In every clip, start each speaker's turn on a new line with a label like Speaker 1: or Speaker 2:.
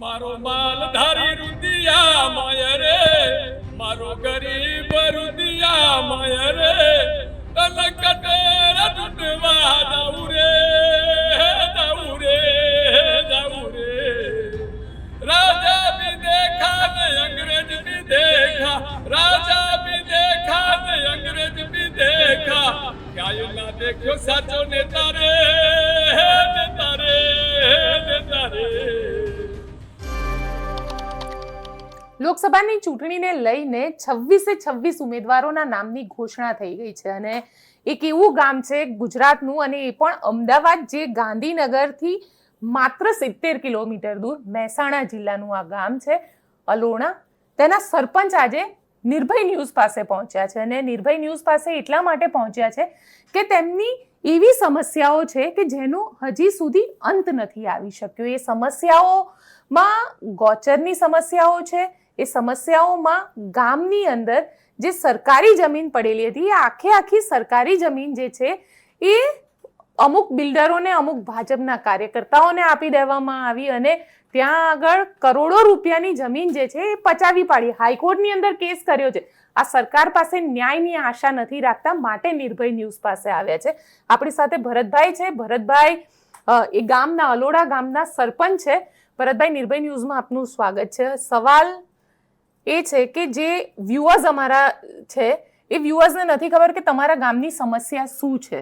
Speaker 1: મારો માલ ધારી રૂદિયા માય રે, મારો ગરીબ રૂદિયા માય રે કલકટેર તૂટવા જાઉં રે જાઉં રે જાઉં રે. રાજા ભી દેખા ને અંગ્રેજ ભી દેખા રાજા ભી દેખા ને અંગ્રેજ ભી દેખા ક્યાંય ના દેખ્યો સાચો ને રે
Speaker 2: લોકસભાની ચૂંટણીને લઈને છવ્વીસે છવ્વીસ ઉમેદવારોના નામની ઘોષણા થઈ ગઈ છે અને એક એવું ગામ છે ગુજરાતનું અને એ પણ અમદાવાદ જે ગાંધીનગરથી માત્ર સિત્તેર કિલોમીટર દૂર મહેસાણા જિલ્લાનું આ ગામ છે, અલોણા. તેના સરપંચ આજે નિર્ભય ન્યૂઝ પાસે પહોંચ્યા છે અને નિર્ભય ન્યૂઝ પાસે એટલા માટે પહોંચ્યા છે કે તેમની એવી સમસ્યાઓ છે કે જેનો હજી સુધી અંત નથી આવી શક્યો. એ સમસ્યાઓમાં ગોચરની સમસ્યાઓ છે એ સમસ્યાઓમાં ગામની અંદર જે સરકારી જમીન પડેલી હતી, એ આખે આખી સરકારી જમીન જે છે, એ અમુક બિલ્ડરોને, અમુક ભાજપના કાર્યકર્તાઓને આપી દેવામાં આવી અને ત્યાં આગળ કરોડો રૂપિયાની જમીન જે છે, એ પચાવી પાડી. હાઈકોર્ટની અંદર કેસ કર્યો છે. આ સરકાર પાસે ન્યાયની આશા નથી રાખતા, માટે નિર્ભય ન્યૂઝ પાસે આવ્યા છે. આપણી સાથે ભરતભાઈ છે. ભરતભાઈ એ ગામના, અલોડા ગામના સરપંચ છે. ભરતભાઈ, નિર્ભય ન્યૂઝમાં આપનું સ્વાગત છે. સવાલ એ છે કે જે વ્યુઅર્સ અમારા છે, એ વ્યુઅર્સને નથી ખબર કે તમારા ગામની સમસ્યા શું છે.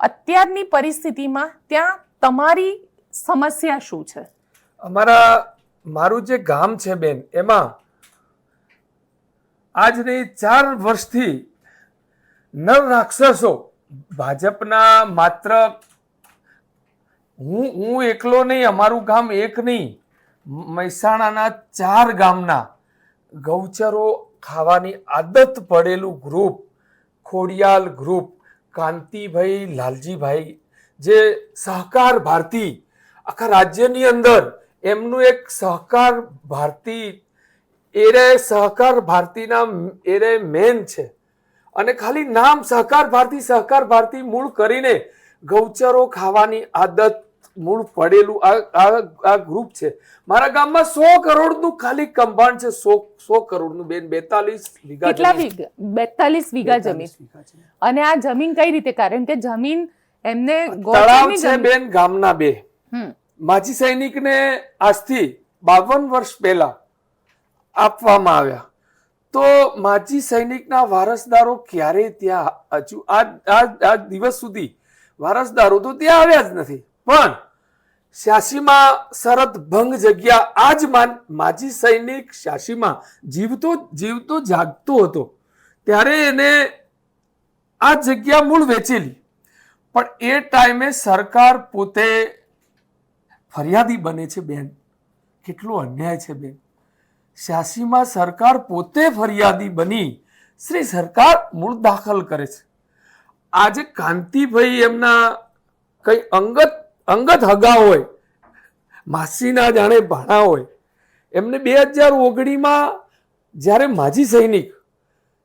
Speaker 2: અત્યારની પરિસ્થિતિમાં ત્યાં તમારી સમસ્યા શું છે?
Speaker 3: અમારા, મારું જે ગામ છે બેન, એમાં આજની ચાર વર્ષથી નર રાક્ષસો, ભાજપના માત્ર હું હું એકલો નહીં, અમારું ગામ એક નહીં, મહેસાણાના ચાર ગામના ગૌચરો ખાવાની આદત પડેલું ગ્રુપ ખોડિયાલ ગ્રુપ કાંતિભાઈ લાલજીભાઈ, જે સહકાર ભારતી, આખા રાજ્યની અંદર એમનું એક સહકાર ભારતી એરે સહકાર ભારતીના એરે મેન છે. અને ખાલી નામ સહકાર ભારતી સહકાર ભારતી મૂળ કરીને ગૌચરો ખાવાની આદત મૂળ પડેલું આ આ ગ્રુપ છે. મારા ગામમાં સો કરોડનું ખાલી કમ્પાઉન્ડ છે. સો સો કરોડનું બેન બેતાલીસ વીઘા
Speaker 2: કેટલા વીઘા? બેતાલીસ વીઘા જમીન.
Speaker 3: 42 વીઘા જમીન.
Speaker 2: અને આ જમીન કઈ રીતે? કારણ કે જમીન એમને
Speaker 3: તળાવ છે બેન ગામના બે. માજી સૈનિકને આજથી બાવન વર્ષ પહેલા આપવામાં આવ્યા. તો માજી સૈનિકના વારસદારો ક્યારે ત્યાં હજુ? આ આ દિવસ સુધી વારસદારો તો ત્યાં આવ્યા જ નથી. પણ શ્યાસીમાં શરત ભંગ જગ્યા આજ માન માજી સૈનિક શ્યાસીમાં જીવતો જીવતો જાગતો હતો. ત્યારે એને આ જગ્યા મૂળ વેચેલી. પણ એ ટાઈમે સરકાર પોતે ફરિયાદી બને છે બેન. કેટલો અન્યાય છે બેન. શ્યાસીમાં સરકાર પોતે ફરિયાદી બની શ્રી સરકાર મૂળ દાખલ કરે છે. આજે કાંતિભાઈ એમના કઈ અંગત અંગત હગા હોય, માસીના જાણે ભાણા હોય. એમને બે હજાર ઓગણીમાં જ્યારે માજી સૈનિક,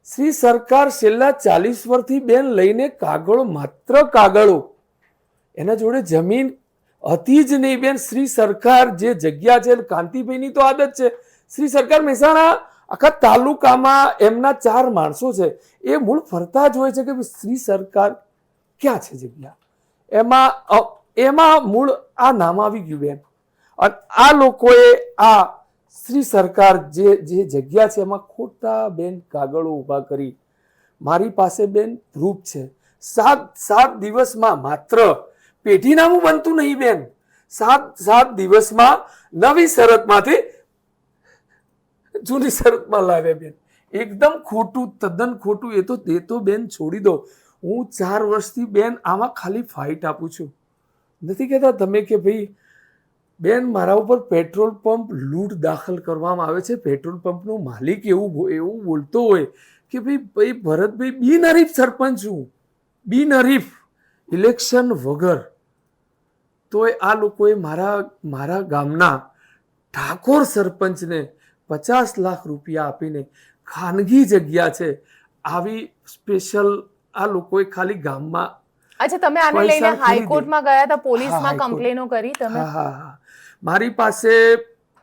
Speaker 3: શ્રી સરકાર છેલ્લા ચાલીસ વર્ષથી બેન લઈને કાગળો માત્ર કાગળો, એના જોડે જમીન હતી જ નહીં બેન. શ્રી સરકાર જે જગ્યા છે કાંતિભાઈની તો આદત છે. શ્રી સરકાર મહેસાણા આખા તાલુકામાં એમના ચાર માણસો છે. એ મૂળ ફરતા જ હોય છે કે શ્રી સરકાર ક્યાં છે જગ્યા? એમાં એમાં મૂળ આ નામ આવી ગયું બેન. અને આ લોકોએ આ શ્રી સરકાર જે જે જગ્યા છે એમાં ખોટા બેન કાગળો ઊભા કરી. મારી પાસે બેન પ્રૂફ છે. સાત સાત દિવસમાં માત્ર પેઢીનામું બનતું નહીં બેન. સાત સાત દિવસમાં નવી શરતમાંથી જૂની શરતમાં લાવ્યા બેન. એકદમ ખોટું, તદ્દન ખોટું, એ તો તે તો બેન છોડી દો. હું ચાર વર્ષથી બેન આમાં ખાલી ફાઇટ આપું છું. નથી કહેતા તમે કે ભાઈ, બેન, મારા ઉપર પેટ્રોલ પંપ લૂંટ દાખલ કરવામાં આવે છે. પેટ્રોલ પંપનો માલિક એવું એવું બોલતો હોય કે ભાઈ ભાઈ ભરતભાઈ બિનહરીફ સરપંચ છું બિનહરીફ, ઇલેક્શન વગર. તોય આ લોકોએ મારા મારા ગામના ઠાકોર સરપંચને પચાસ લાખ રૂપિયા આપીને ખાનગી જગ્યા છે. આવી સ્પેશિયલ આ લોકોએ ખાલી ગામમાં
Speaker 2: અચ્છા તમે આને લઈને હાઈકોર્ટમાં ગયા હતા પોલીસમાં કમ્પ્લેનો કરી તમે?
Speaker 3: હા હા. મારી પાસે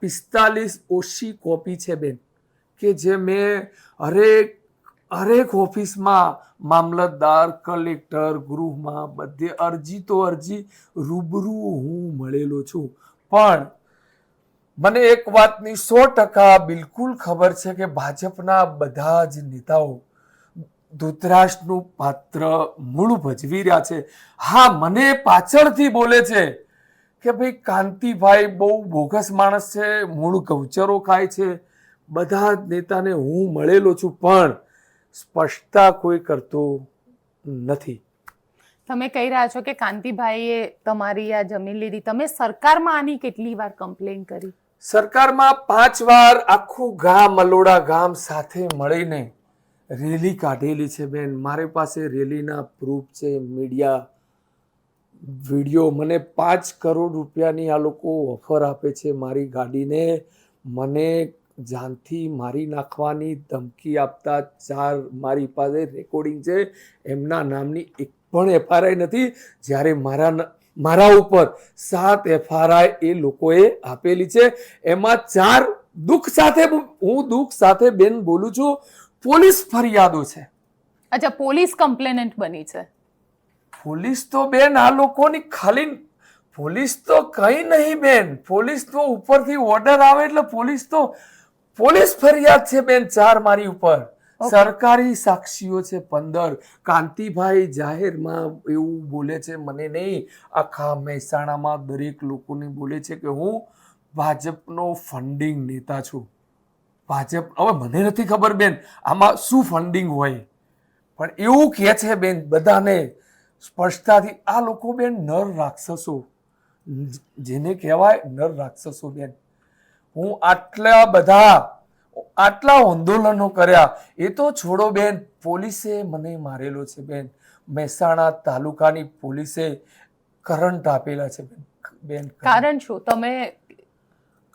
Speaker 3: પિસ્તાલીસ ઓછી કોપી છે બેન કે જે મેં હરેક હરેક ઓફિસમાં મામલતદાર કલેક્ટર ગૃહમાં બધે અરજી તો અરજી રૂબરૂ હું મળેલો છું. પણ મને એક વાતની સો ટકા બિલકુલ ખબર છે કે ભાજપના બધા જ નેતાઓ ધૃતરાષ્ટ્રનું પાત્ર મૂળ ભજવી રહ્યા છે. હા મને પાછળથી બોલે છે કે ભાઈ કાંતિભાઈ બહુ બોગસ માણસ છે મૂળ ગૌચરો ખાય છે. બધા જ નેતાને હું મળેલો છું પણ સ્પષ્ટતા કોઈ કરતો નથી.
Speaker 2: તમે કહી રહ્યા છો કે કાંતિભાઈએ તમારી આ જમીન લીધી. તમે સરકારમાં આની કેટલી વાર કમ્પ્લેન કરી?
Speaker 3: સરકારમાં પાંચ વાર આખું ગામ અલોડા ગામ સાથે મળીને રેલી કાઢેલી છે બેન. મારી પાસે રેલીના પ્રૂફ છે મીડિયા વીડિયો મને પાંચ કરોડ રૂપિયાની આ લોકો ઓફર આપે છે મારી ગાડીને. મને જાનથી મારી નાખવાની ધમકી આપતા ચાર મારી પાસે રેકોર્ડિંગ છે. એમના નામની એક પણ એફઆરઆઈ નથી. જ્યારે મારા મારા ઉપર સાત એફઆરઆઈ એ લોકોએ આપેલી છે. એમાં ચાર દુઃખ સાથે હું દુઃખ સાથે બેન બોલું છું. પોલીસ ફરિયાદો છે.
Speaker 2: અચ્છા પોલીસ કમ્પ્લેનન્ટ બની છે.
Speaker 3: પોલીસ તો બેન આ લોકોની ખાલી પોલીસ તો કઈ નહીં બેન. પોલીસ તો ઉપરથી ઓર્ડર આવે એટલે પોલીસ તો પોલીસ ફરિયાદ છે બેન ચાર મારી ઉપર. સરકારી સાક્ષીઓ છે પંદર. કાંતિભાઈ જાહેરમાં એવું બોલે છે મને નહીં. આખા મહેસાણામાં દરેક લોકોને બોલે છે કે હું ભાજપનો ફંડિંગ નેતા છું. ભાજપ, હવે મને નથી ખબર બેન, આમાં શું ફંડિંગ હોય? પણ એવું કહે છે બેન, બધાને સ્પષ્ટતાથી, આ લોકો બેન નર રાક્ષસો. જેને કહેવાય નર રાક્ષસો બેન. હું આટલા બધા, આટલા આંદોલનો કર્યા, એ તો છોડો બેન, પોલીસે મને મારેલો છે બેન. મહેસાણા તાલુકાની પોલીસે કરંટ આપેલા છે બેન. બેન,
Speaker 2: કારણ શું? તમે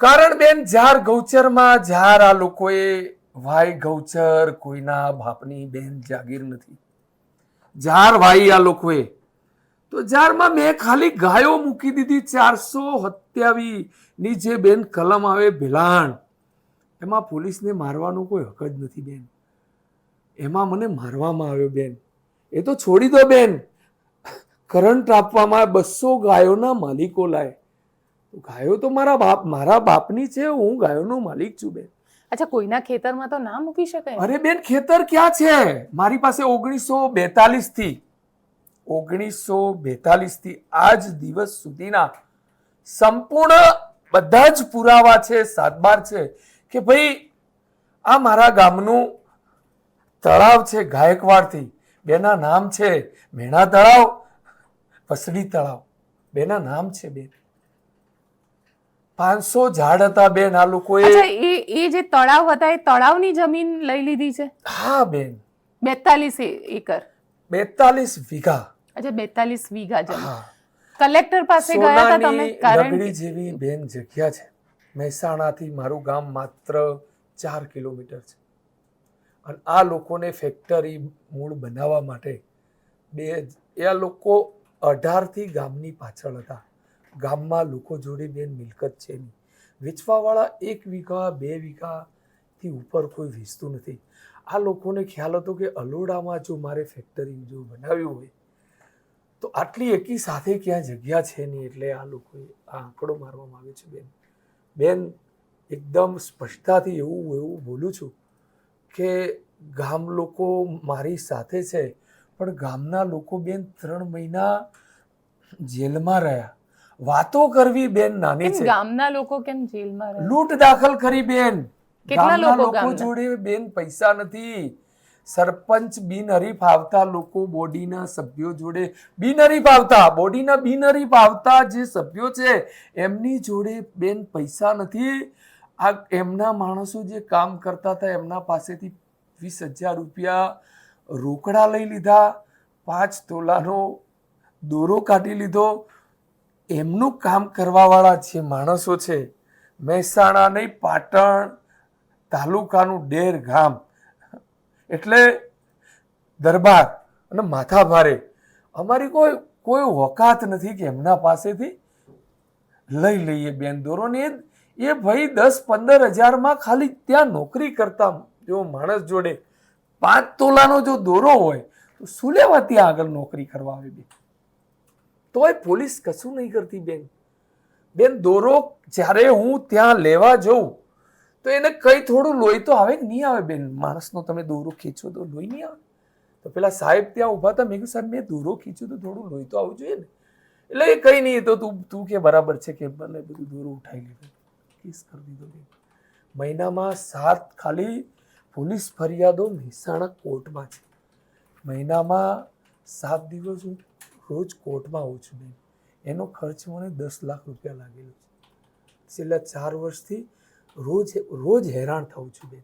Speaker 3: કારણ બેન, જાર ગૌચરમાં જાર આ લોકોએ વાય ગૌચર કોઈના બાપની બેન જાગીર નથી. જાર વાઈ આ લોકોએ. તો જારમાં મેં ખાલી ગાયો મૂકી દીધી ચારસો ની જે બેન કલમ આવે ભેલાણ. એમાં પોલીસને મારવાનો કોઈ હક જ નથી બેન. એમાં મને મારવામાં આવ્યો બેન. એ તો છોડી દો બેન. કરંટ આપવામાં બસો ગાયોના માલિકો લાય. ગાયો તો મારા બાપ મારા બાપની છે હું ગાયોનો માલિક છું બેન.
Speaker 2: અચ્છા કોઈના ખેતરમાં તો ના મૂકી શકાય
Speaker 3: અરે બેન ખેતર ક્યાં છે? મારી પાસે ઓગણીસો બેતાલીસથી ઓગણીસો બેતાલીસથી આજ દિવસ સુધીના સંપૂર્ણ બધા જ પુરાવા છે સાતબાર છે કે ભાઈ આ મારા ગામનું તળાવ છે ગાયકવાડથી. બેના નામ છે મેણા તળાવ પસડી તળાવ. બેના નામ છે બેન. પાંચસો ઝાડ હતા બેન આ લોકોએ
Speaker 2: એ એ જે તળાવ હતા એ તળાવની જમીન લઈ લીધી છે?
Speaker 3: હા બેન.
Speaker 2: બેતાલીસ એકર.
Speaker 3: બેતાલીસ વીઘા.
Speaker 2: અચ્છા બેતાલીસ વીઘા જમીન. કલેક્ટર પાસે ગયા હતા તમે? કારણ
Speaker 3: જેવી બેન જગ્યા છે. મહેસાણાથી મારું ગામ માત્ર ચાર કિલોમીટર છે. અને આ લોકોને ફેક્ટરી મૂળ બનાવવા માટે બે એ આ લોકો અઢારથી ગામની પાછળ હતા. ગામમાં લોકો જોડે બેન મિલકત છે નહીં. વેચવાવાળા એક વીઘા, બે વીઘાથી ઉપર કોઈ વેચતું નથી. આ લોકોને ખ્યાલ હતો કે અલોડામાં જો મારે ફેક્ટરી જો બનાવ્યું હોય, તો આટલી એકી સાથે ક્યાં જગ્યા છે નહીં? એટલે આ લોકોએ આ આંકડો મારવામાં આવ્યો છે બેન. બેન, એકદમ સ્પષ્ટતાથી એવું એવું બોલું છું કે ગામ લોકો મારી સાથે છે, પણ ગામના લોકો બેન ત્રણ મહિના જેલમાં રહ્યા. વાતો કરવી બેન નાની છે.
Speaker 2: ગામના લોકો કેમ જેલમાં રહે?
Speaker 3: લૂંટ દાખલ કરી બેન.
Speaker 2: કેટલા લોકો
Speaker 3: જોડે બેન પૈસા નથી. સરપંચ બિનહરીફ આવતા લોકો બોડીના સભ્યો જોડે બિનહરીફ આવતા બોડીના બિનહરીફ આવતા જે સભ્યો છે એમની જોડે બેન પૈસા નથી. આ એમના માણસો જે કામ કરતા હતા એમના પાસેથી વીસ હજાર રૂપિયા રોકડા લઈ લીધા પાંચ તોલાનો દોરો કાઢી લીધો એમનું કામ કરવાવાળા જે માણસો છે, મહેસાણા નહીં, પાટણ તાલુકાનું ડેર ગામ. એટલે દરબાર અને માથાભારે. અમારી કોઈ કોઈ વકાત નથી કે એમના પાસેથી લઈ લઈએ બેન દોરોને. એ ભાઈ દસ પંદર હજારમાં ખાલી ત્યાં નોકરી કરતા જો માણસ જોડે પાંચ તોલાનો જો દોરો હોય, તો શું ત્યાં આગળ નોકરી કરવા આવે બેન? તોય પોલીસ કશું નહીં કરતી બેન. બેન, દોરો જ્યારે હું ત્યાં લેવા જઉં, તો એને કઈ થોડું લોહી તો આવે નહીં આવે બેન? માણસનો તમે દોરો ખીંચો તો લોહી નહીં આવે. તો પેલા સાહેબ ત્યાં ઊભા હતા, મેં કીધું, સાહેબ, મેં દોરો ખીંચ્યું તો થોડું લોહી તો આવવું જોઈએ ને. એટલે એ કંઈ નહીં તો તું તું કે બરાબર છે કે મને બધું દોરો ઉઠાવી લીધો. કેસ કરી દીધો બેન. મહિનામાં સાત ખાલી પોલીસ ફરિયાદો મહેસાણા કોર્ટમાં છે. મહિનામાં સાત દિવસ હું રોજ કોર્ટમાં આવું છું બેન. એનો ખર્ચ મને દસ લાખ રૂપિયા લાગેલો છે. છેલ્લા ચાર વર્ષથી રોજ રોજ હેરાન થવું છું બેન.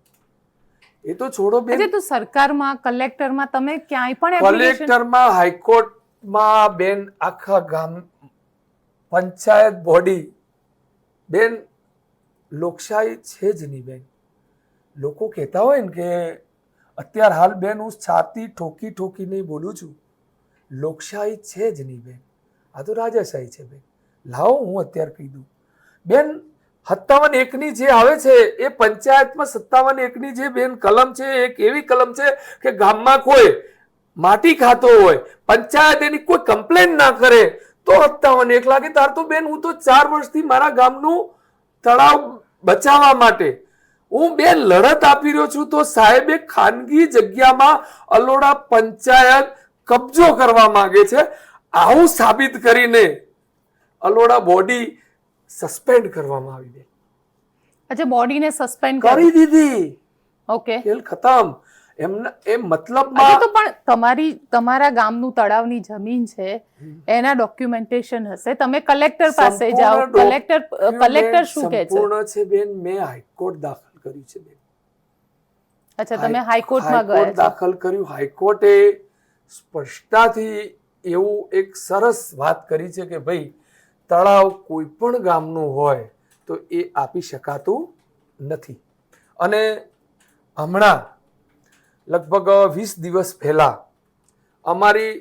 Speaker 3: એ તો છોડો બેન.
Speaker 2: તો સરકારમાં કલેક્ટરમાં તમે ક્યાંય પણ
Speaker 3: કલેક્ટરમાં હાઈકોર્ટમાં બેન આખા ગામ પંચાયત બોડી. બેન લોકશાહી છે જ નહીં બેન. લોકો કહેતા હોય ને કે અત્યાર હાલ બેન હું છાતી ઠોકી ઠોકીને બોલું છું. લોકશાહી છે જ નહીં બેન. આ તો રાજાશાહી છે બેન. લાવો હું અત્યારે કહી દઉં. બેન, સત્તાવન એકની જે આવે છે, એ પંચાયતમાં સત્તાવન એકની જે બેન કલમ છે, એક એવી કલમ છે કે ગામમાં કોઈ માટી ખાતો હોય, પંચાયત એની કોઈ કમ્પ્લેન ના કરે, તો સત્તાવન એક લાગે. તાર તો બેન, હું તો ચાર વર્ષથી મારા ગામનું તળાવ બચાવવા માટે હું બેન લડત આપી રહ્યો છું, તો સાહેબે ખાનગી જગ્યામાં અલોડા પંચાયત કબજો કરવા માંગે છે. આવું સાબિત કરીને અલોડા બોડી સસ્પેન્ડ કરવામાં આવી ગઈ.
Speaker 2: અચ્છા બોડીને સસ્પેન્ડ
Speaker 3: કરી દીધી.
Speaker 2: ઓકે.
Speaker 3: ખેલ ખતમ. એમના એ મતલબમાં
Speaker 2: તો પણ તમારી તમારા ગામનું તળાવની જમીન છે. એના ડોક્યુમેન્ટેશન હશે. તમે કલેક્ટર પાસે જાઓ. કલેક્ટર કલેક્ટર શું કહે છે?
Speaker 3: સંપૂર્ણ છે બેન. મેં હાઈકોર્ટ દાખલ કર્યું છે બેન.
Speaker 2: અચ્છા તમે હાઈકોર્ટમાં ગયા
Speaker 3: દાખલ કર્યું. હાઈકોર્ટે સ્પષ્ટતાથી એવું એક સરસ વાત કરી છે કે ભાઈ, તળાવ કોઈ પણ ગામનું હોય તો એ આપી શકાતું નથી. અને હમણાં, લગભગ વીસ દિવસ પહેલાં, અમારી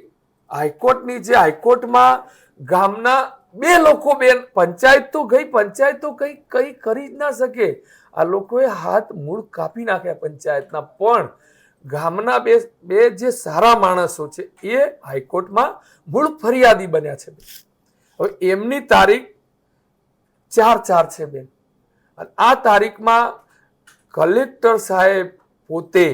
Speaker 3: હાઈકોર્ટની જે હાઈકોર્ટમાં ગામના બે લોકો બેન પંચાયત તો ગઈ, પંચાયત તો કંઈ કંઈ કરી જ ના શકે. આ લોકોએ હાથ મૂળ કાપી નાખ્યા પંચાયતના, પણ ગામના બે બે જે સારા માણસો છે, એ હાઈકોર્ટમાં મૂળ ફરિયાદી બન્યા છે હવે એમની તારીખ ચાર ચાર છે બેન. અને આ તારીખમાં કલેક્ટર સાહેબ પોતે,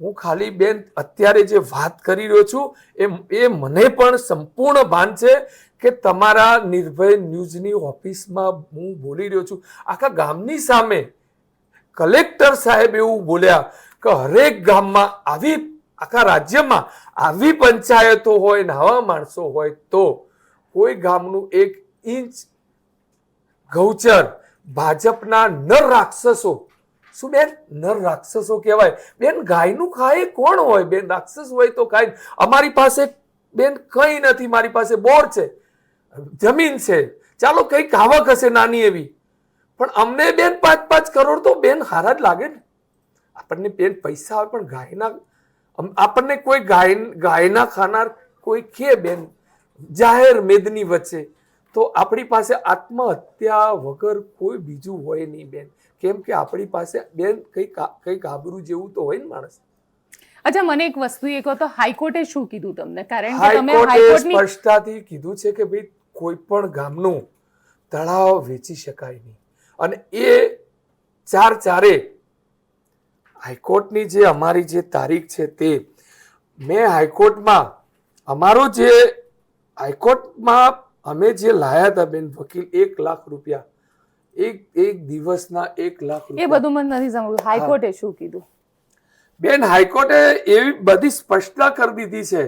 Speaker 3: હું ખાલી બેન અત્યારે જે વાત કરી રહ્યો છું, એ એ મને પણ સંપૂર્ણ ભાન છે કે તમારા નિર્ભય ન્યૂઝની ઓફિસમાં હું બોલી રહ્યો છું. આખા ગામની સામે કલેક્ટર સાહેબ એવું બોલ્યા કે હરેક ગામમાં આવી, આખા રાજ્યમાં આવી પંચાયતો હોય ને આવા માણસો હોય તો કોઈ ગામનું એક ઇંચ ગૌચર ભાજપના નર રાક્ષસો, શું બેન? નર રાક્ષસો કહેવાય. બેન, ગાયનું ખાય કોણ હોય? બેન, રાક્ષસ હોય તો ખાય અમારી પાસે, બેન, કંઈ નથી. મારી પાસે બોર છે, જમીન છે. ચાલો કંઈક આવક હશે નાની એવી. પણ અમને બેન પાંચ પાંચ કરોડ તો બેન હારા જ લાગે ને. આપણને બેન પૈસા આવે પણ ગાયના આપણને કોઈ ગાય ગાયના ખાનાર કોઈ કે બેન જાહેર મેદની વચ્ચે તો આપણી પાસે આત્મહત્યા વગર કોઈ બીજું હોય નહીં બેન. કેમ કે આપણી પાસે બેન કંઈક કંઈક આબરૂ જેવું તો હોય ને માણસ.
Speaker 2: અચ્છા મને એક વસ્તુ એ કહો તો હાઈકોર્ટે શું કીધું તમને? કારણ કે તમે હાઈકોર્ટની
Speaker 3: સ્પષ્ટતાથી કીધું છે કે ભાઈ કોઈ પણ ગામનું તળાવ વેચી શકાય નહીં. અને એ ચાર ચારે હાઈકોર્ટની જે અમારી જે તારીખ છે તે મેં હાઈકોર્ટમાં અમારો જે હાઈકોર્ટમાં અમે જે લાયા હતા બેન વકીલ એક લાખ રૂપિયા. એક એક દિવસના એક લાખ
Speaker 2: એ બધું મને નથી સાંભળ્યું હાઈકોર્ટે શું કીધું?
Speaker 3: બેન હાઈકોર્ટે એવી બધી સ્પષ્ટતા કરી દીધી છે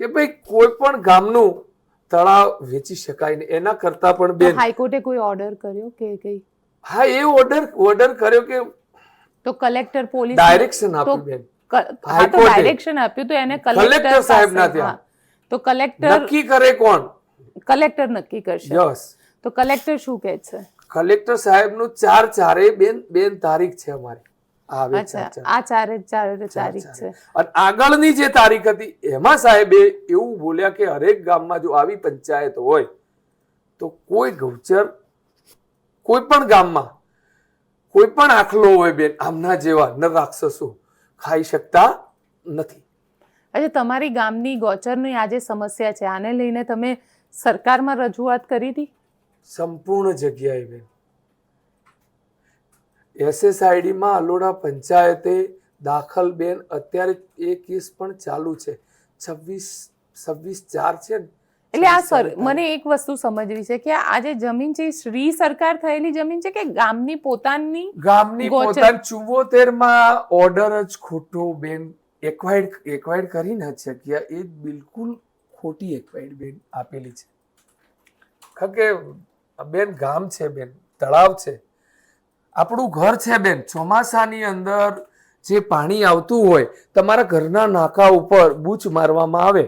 Speaker 3: કે ભાઈ કોઈ પણ ગામનું તળાવ વેચી શકાય નહીં એના કરતા પણ બેન
Speaker 2: હાઈકોર્ટે કોઈ ઓર્ડર કર્યો કે કઈ?
Speaker 3: હા એ ઓર્ડર ઓર્ડર કર્યો કે
Speaker 2: તો કલેક્ટર પોલીસ
Speaker 3: ડાયરેક્શન આપ્યું
Speaker 2: તો
Speaker 3: બેન.
Speaker 2: હા તો ડાયરેક્શન આપ્યું તો એને
Speaker 3: કલેક્ટર સાહેબ
Speaker 2: ના
Speaker 3: ત્યાં.
Speaker 2: તો કલેક્ટર
Speaker 3: નક્કી કરે કોણ?
Speaker 2: કલેક્ટર નક્કી કરશે.
Speaker 3: યસ
Speaker 2: તો કલેક્ટર શું કહે છે?
Speaker 3: કલેક્ટર સાહેબનું ચાર ચારે બેન બેન તારીખ છે અમારી.
Speaker 2: આ ચારે ચારે
Speaker 3: ચાર
Speaker 2: તારીખ છે.
Speaker 3: અને આગળની જે તારીખ હતી એમાં સાહેબે એવું બોલ્યા કે હરેક ગામમાં જો આવી પંચાયત હોય તો કોઈ ગૌચર કોઈ પણ ગામમાં કોઈ પણ આખલો હોય બેન આમના જેવા ન રાક્ષસો ખાઈ શકતા નથી.
Speaker 2: આજે તમારી ગામની ગોચરની આજે સમસ્યા છે આને લઈને તમે સરકારમાં રજૂઆત કરી હતી?
Speaker 3: સંપૂર્ણ જગ્યાએ બેન. એસએસઆઈડીમાં અલોડા પંચાયતે દાખલ બેન અત્યારે એ કેસ પણ ચાલુ છે. છવ્વીસ છવ્વીસ ચાર છે ને
Speaker 2: એટલે આ સર મને એક વસ્તુ સમજવી છે કે આ જે જમીન છે શ્રી સરકાર થયેલી જમીન છે કે ગામની પોતાની
Speaker 3: ગામની પોતાની ચુમ્મોતેરમાં ઓર્ડર જ ખોટો બેન એક્વાયર્ડ એક્વાયર્ડ કરી ન શક્યા એ બિલકુલ ખોટી એક્વાયર્ડ બેન આપેલી છે. કારણ કે બેન ગામ છે બેન તળાવ છે. આપણું ઘર છે બેન ચોમાસાની અંદર જે પાણી આવતું હોય તમારા ઘરના નાકા ઉપર બૂચ મારવામાં આવે.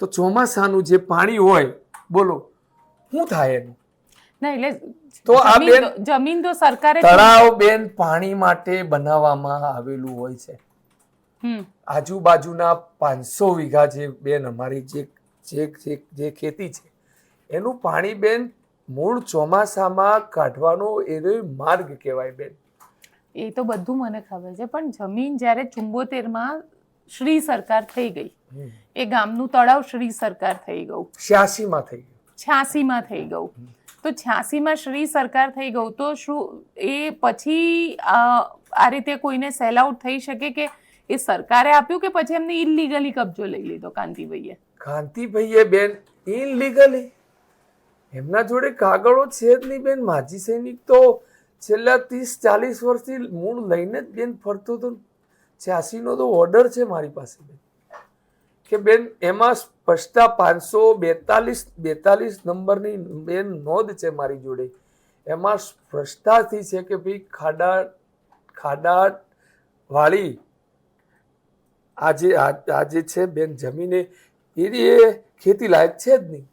Speaker 3: તો ચોમાસાનું જે પાણી હોય બોલો શું થાય એનું?
Speaker 2: ના એટલે
Speaker 3: તો આ બેન
Speaker 2: જમીન તો સરકારે
Speaker 3: તળાવ બેન પાણી માટે બનાવવામાં આવેલું હોય છે. આજુબાજુના પાંચસો વીઘા જે બેન અમારી જે જે જે- ખેતી છે એનું પાણી બેન મૂળ ચોમાસામાં કાઢવાનો એનો માર્ગ કહેવાય બેન.
Speaker 2: એ તો બધું મને ખબર છે પણ જમીન જ્યારે ચુંબોતેરમાં શ્રી સરકાર થઈ ગઈ. એ ગામનું તળાવ શ્રી સરકાર થઈ ગયું.
Speaker 3: છ્યાસીમાં થઈ ગયું.
Speaker 2: છ્યાસીમાં થઈ ગયું. તો છ્યાસીમાં શ્રી સરકાર થઈ ગયું તો શું એ પછી આ આ રીતે કોઈને સેલ આઉટ થઈ શકે કે એ સરકારે આપ્યું કે પછી એમને ઇલીગલી કબજો લઈ લીધો કાંતિભાઈએ?
Speaker 3: કાંતિભાઈએ બેન ઇનલીગલી એમના જોડે કાગળો છે જ નહીં બેન. માજી સૈનિક તો છેલ્લા ત્રીસ ચાલીસ વર્ષથી મૂળ લઈને જ બેન ફરતો હતો છ્યાસી નો તો ઓર્ડર છે મારી પાસે બેન. કે બેન, એમાં સ્પષ્ટતા પાંચસો બેતાલીસ બેતાલીસ નંબરની બેન નોંધ છે મારી જોડે. એમાં સ્પષ્ટતાથી છે કે ભાઈ ખાડા ખાડા વાળી આજે આજે છે બેન જમીને એ ખેતી લાયક છે જ નહીં.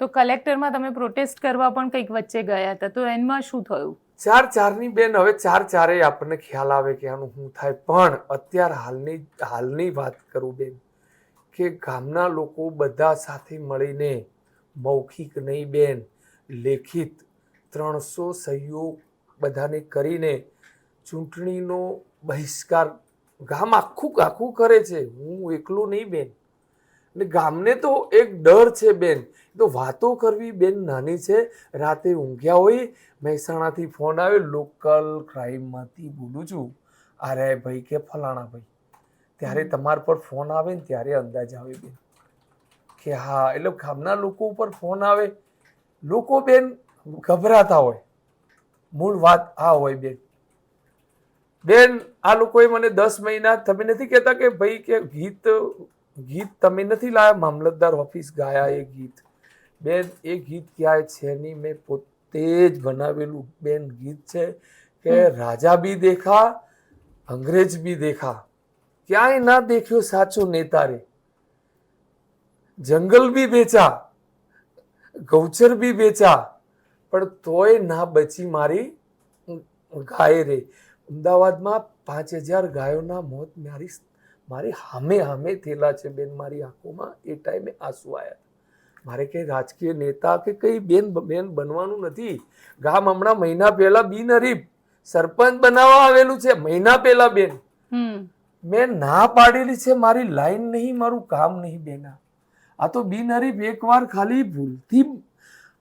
Speaker 2: તો કલેક્ટરમાં તમે પ્રોટેસ્ટ કરવા પણ કંઈક વચ્ચે ગયા હતા. તો એમાં શું થયું?
Speaker 3: ચાર ચારની બેન, હવે ચાર ચારે આપણને ખ્યાલ આવે કે આનું શું થાય. પણ અત્યારે હાલની હાલની વાત કરું બેન, કે ગામના લોકો બધા સાથે મળીને મૌખિક નહીં બેન, લેખિત ત્રણસો સહયોગ બધાને કરીને ચૂંટણીનો બહિષ્કાર ગામ આખું આખું કરે છે. હું એકલો નહીં બેન. ને ગામને તો એક ડર છે બેન. તો વાતો કરવી બેન નાની છે. રાતે ઊંઘ્યા હોય મહેસાણાથી ફોન આવે લોકલ ક્રાઇમમાંથી બોલું છું. અરે ભાઈ કે ફલાણા ભાઈ? ત્યારે તમારા પર ફોન આવે ને ત્યારે અંદાજ આવે બેન. કે હા એટલે ગામના લોકો ઉપર ફોન આવે. લોકો બેન ગભરાતા હોય. મૂળ વાત આ હોય બેન. બેન આ લોકોએ મને દસ મહિના તમે નથી કહેતા કે ભાઈ કે ગીત ગીત તમે નથી લાયા મામલતદાર ઓફિસ ગાયા એ ગીત. બેન એ ગીત ક્યાંય છે નહીં. મેં પોતે જ બનાવેલું બેન ગીત છે કે રાજા બી દેખા અંગ્રેજ બી દેખા. ક્યાંય ના દેખ્યો સાચો નેતા રે. જંગલ બી વેચા ગૌચર બી વેચા પણ તોય ના બચી મારી ગાય રે. અમદાવાદમાં પાંચ હજાર ગાયોના મોત મારી મારી હામે હામે થયેલા છે બેન મારી આંખોમાં. એ ટાઈમે આંસુ આવ્યા મારે કંઈ રાજકીય નેતા કે કંઈ બેન બેન બનવાનું નથી. ગામ હમણાં મહિના પહેલા બિનહરીફ સરપંચ બનાવવા આવેલું છે મહિના પહેલા બેન. મેં ના પાડેલી છે મારી લાઈન નહીં મારું કામ નહીં બેના. આ તો બિનહરીફ એકવાર ખાલી ભૂલથી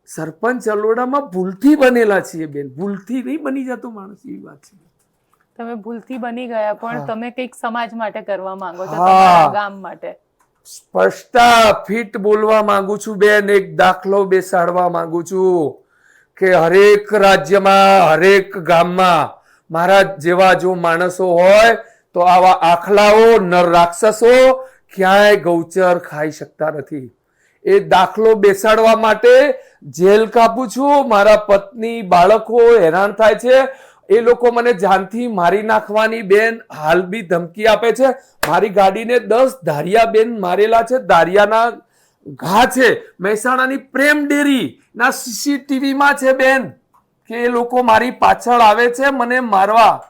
Speaker 3: સરપંચ અલોડામાં ભૂલથી બનેલા છીએ બેન. ભૂલથી નહીં બની જતો માણસ એવી વાત છે.
Speaker 2: તમે ભૂલથી બની ગયા પણ તમે કંઈક સમાજ માટે કરવા માંગો છો ગામ માટે.
Speaker 3: સ્પષ્ટતા ફિટ બોલવા માંગુ છું બેન એક દાખલો બેસાડવા માંગુ છું કે હરેક રાજ્યમાં હરેક ગામમાં મારા જેવા જો માણસો હોય તો આવા આખલાઓ નર રાક્ષસો ક્યાંય ગૌચર ખાઈ શકતા નથી. એ દાખલો બેસાડવા માટે જેલ કાપું છું મારા પત્ની બાળકો હેરાન થાય છે એ લોકો મને જાનથી મારી નાખવાની બેન હાલ બી ધમકી આપે છે. મારી ગાડીને દસ ધારિયા બેન મારેલા છે. ધારિયાના ઘા છે. મહેસાણાની પ્રેમ ડેરી ના સીસીટીવીમાં છે બેન, કે એ લોકો મારી પાછળ આવે છે મને મારવા.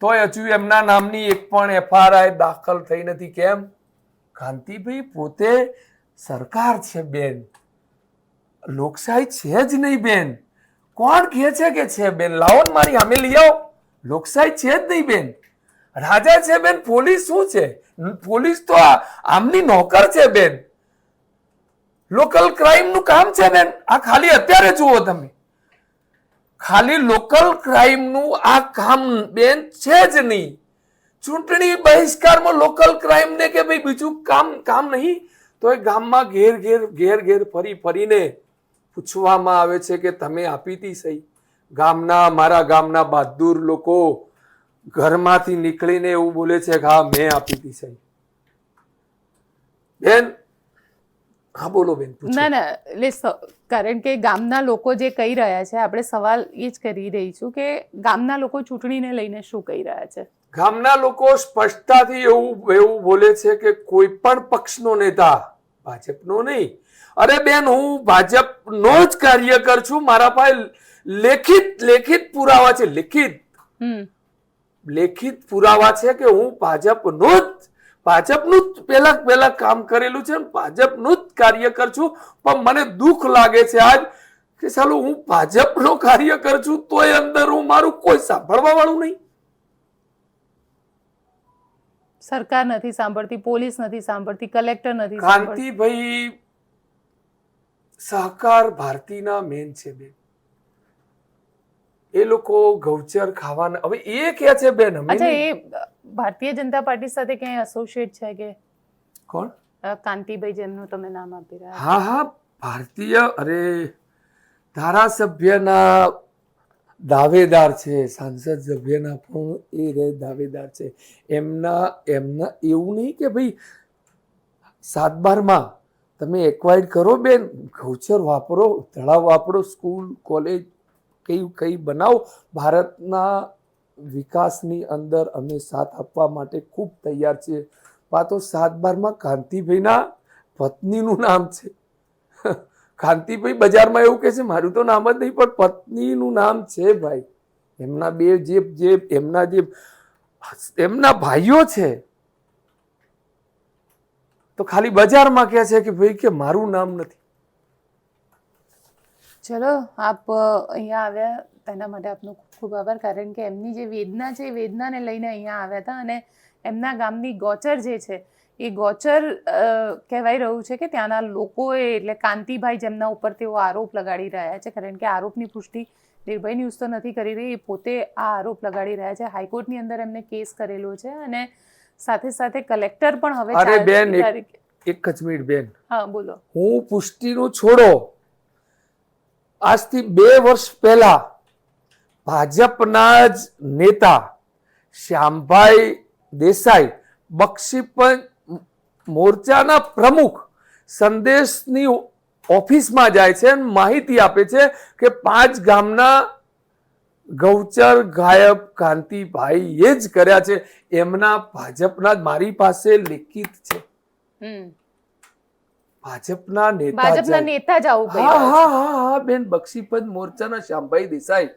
Speaker 3: તોય હજુ એમના નામની એક પણ એફઆરઆઈ દાખલ થઈ નથી. કેમ? કાંતિભાઈ પોતે સરકાર છે બેન. લોકશાહી છે જ નહીં બેન. કોણ કહે છે કે છે બેન? લાવો મારી સામે લઈ આવો. લોકશાહી છે જ નહીં બેન. રાજા છે બેન, પોલીસ શું છે? પોલીસ તો આમની નોકર છે બેન. લોકલ ક્રાઇમનું કામ છે બેન. આ ખાલી અત્યારે જુઓ તમે. ખાલી લોકલ ક્રાઇમનું આ કામ બેન છે જ નહીં. ચૂંટણી બહિષ્કારમાં લોકલ ક્રાઇમ ને કે ભાઈ બીજું કામ કામ નહીં તો એ ગામમાં ઘેર ઘેર ઘેર ઘેર ફરી, ફરીને પૂછવામાં આવે છે કે તમે આપી હતી સહી? ગામના મારા ગામના બહાદુર લોકો ઘરમાંથી નીકળીને એવું બોલે છે કે હા મેં આપી હતી સહી. બેન હા બોલો બેન
Speaker 2: ના ના એટલે કારણ કે ગામના લોકો જે કહી રહ્યા છે આપણે સવાલ એ જ કરી રહી છું કે ગામના લોકો ચૂંટણીને લઈને શું કહી રહ્યા છે?
Speaker 3: ગામના લોકો સ્પષ્ટતાથી એવું એવું બોલે છે કે કોઈ પણ પક્ષનો નેતા ભાજપનો નહીં. અરે બેન હું ભાજપનો જ કાર્યકર છું. મારા પાસે લેખિત લેખિત પુરાવા છે લેખિત. લેખિત પુરાવા છે કે હું ભાજપનો જ ભાજપનું જ પહેલા પહેલા કામ કરેલું છે ને ભાજપનું જ કાર્યકર છું. પણ મને દુઃખ લાગે છે આજ કે ચાલો હું ભાજપનો કાર્યકર છું તોય અંદર હું મારું કોઈ સાંભળવા વાળું નહીં.
Speaker 2: સરકાર નથી સાંભળતી પોલીસ નથી સાંભળતી કલેક્ટર નથી
Speaker 3: કાંતિભાઈ સહકાર ભારતીના મેન છે બેન એ લોકો ગૌચર ખાવાના હવે એ કે છે બેન
Speaker 2: અચ્છા. એ ભારતીય જનતા પાર્ટી સાથે ક્યાંય એસોસિએટ છે કે?
Speaker 3: કોણ?
Speaker 2: કાંતિભાઈ જેમનું તમે નામ આપી રહ્યા
Speaker 3: હા હા ભારતીય અરે ધારાસભ્યના દાવેદાર છે, સાંસદ સભ્યના પણ એ રે દાવેદાર છે. એમના એમના એવું નહીં કે ભાઈ સાત બારમાં તમે એક્વાયર્ડ કરો બેન ગૌચર વાપરો, તળાવ વાપરો સ્કૂલ કોલેજ કઈ કઈ બનાવો. ભારતના વિકાસની અંદર અમે સાથ આપવા માટે ખૂબ તૈયાર છીએ. આ તો સાત બારમાં કાંતિભાઈના પત્નીનું નામ છે. કાંતિભાઈ બજારમાં એવું કહે છે, મારું તો નામ જ નહીં, પણ પત્નીનું નામ છે ભાઈ. એમના બે જે જે, એમના જે, એમના ભાઈઓ છે. તો ખાલી બજારમાં કહે છે કે, ભાઈ, કે મારું નામ નથી.
Speaker 2: ચલો, આપ અહીંયા આવ્યા. તેના માટે આપનો ખૂબ ખૂબ આભાર, કારણ કે એમની જે વેદના છે, એ વેદનાને લઈને અહીંયા આવ્યા હતા અને એમના ગામની ગોચર જે છે એ ગોચર કહેવાય રહ્યું છે કે ત્યાંના લોકોએ એટલે કાંતિભાઈ જેમના ઉપર તેઓ આરોપ લગાડી રહ્યા છે કારણ કે આરોપની પુષ્ટિ નિર્ભય ન્યૂઝ તો નથી કરી રહી એ પોતે આ આરોપ લગાડી રહ્યા છે. હાઈકોર્ટની અંદર એમને કેસ કરેલો છે અને સાથે સાથે કલેક્ટર પણ હવે
Speaker 3: અરે બેન, એક- એક જ મિનિટ બેન.
Speaker 2: હા બોલો.
Speaker 3: હું પુષ્ટિનું છોડો. આજથી બે વર્ષ પહેલા ભાજપના જ નેતા શ્યામભાઈ દેસાઈ બક્ષીપંચ મોરચાના પ્રમુખ સંદેશની ઓફિસમાં જાય છે અને માહિતી આપે છે કે પાંચ ગામના ગૌચર ગાયબ કાંતિભાઈ એ જ કર્યા છે. એમના ભાજપના મારી પાસે લિખિત છે. ભાજપના નેતા
Speaker 2: ભાજપના નેતા જ આવું
Speaker 3: હા હા હા હા બેન બક્ષીપદ મોરચાના શ્યામભાઈ દેસાઈ.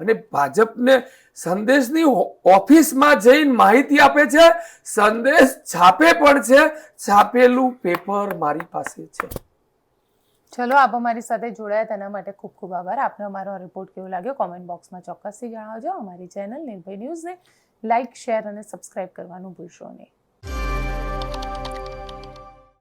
Speaker 3: અને ભાજપને સંદેશની ઓફિસમાં જઈને માહિતી આપે છે, સંદેશ છાપે પણ છે, છાપેલું પેપર મારી પાસે છે.
Speaker 2: ચલો, આપ અમારી સાથે જોડાયા તેના માટે ખૂબ ખૂબ આભાર. આપને અમારો રિપોર્ટ કેવો લાગ્યો કોમેન્ટ બોક્સમાં ચોક્કસથી જણાવજો. અમારી ચેનલ નિર્ભય ન્યૂઝને લાઇક શેર અને સબસ્ક્રાઇબ કરવાનું ભૂલશો નહીં.